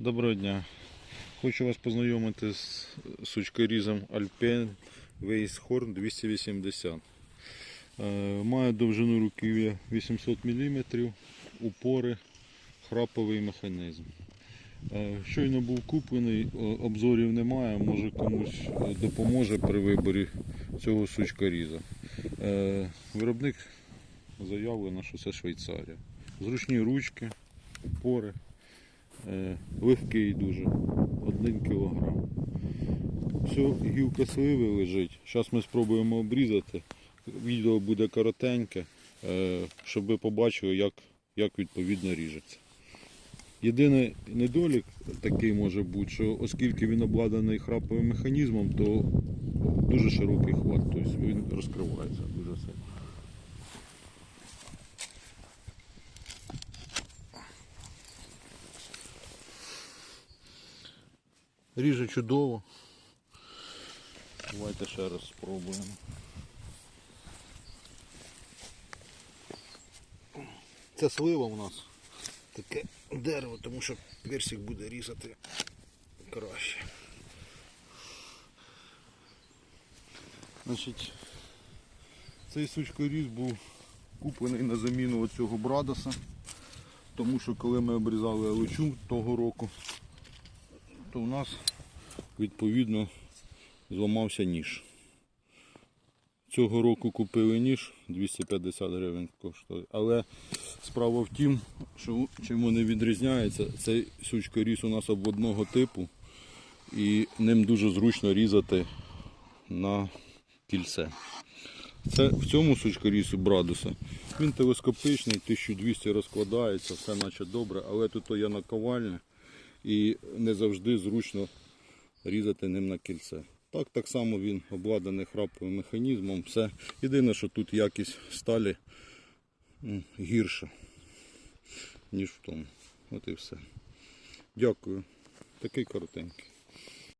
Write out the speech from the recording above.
Доброго дня. Хочу вас познайомити з сучкорізом Alpen Weisshorn 280. Е, Має довжину руків'я 800 мм, упори, храповий механізм. Е, Щойно був куплений, обзорів немає, може комусь е, допоможе при виборі цього сучкоріза. Виробник заявлено, що це Швейцарія. Зручні ручки, упори. Е, легкий дуже, один кілограм. Все, гілка сливи лежить. Зараз ми спробуємо обрізати. Відео буде коротеньке, е, щоб ви побачили, як, як відповідно ріжеться. Єдиний недолік такий може бути, що оскільки він обладнаний храповим механізмом, то дуже широкий хват, тобто він розкривається дуже сильно. Ріже чудово. Давайте ще раз спробуємо. Це слива у нас таке дерево, тому що персик буде різати краще. Значить, цей сучкоріз був куплений на заміну оцього Брадоса, тому що коли ми обрізали алучу того року, то у нас відповідно зламався ніж. Цього року купили ніж 250 гривень коштує. Але справа в тім, що чим вони відрізняються, цей сучкоріз у нас обводного типу і ним дуже зручно різати на кільце. Це в цьому сучкорізу Брадуса. Він телескопичний, 1200 розкладається, все наче добре, але тут є наковальня і не завжди зручно різати ним на кільце. Так, так само він обладнаний храповим механізмом. Все. Єдине, що тут якість сталі гірша, ніж в тому. От і все. Дякую. Такий коротенький.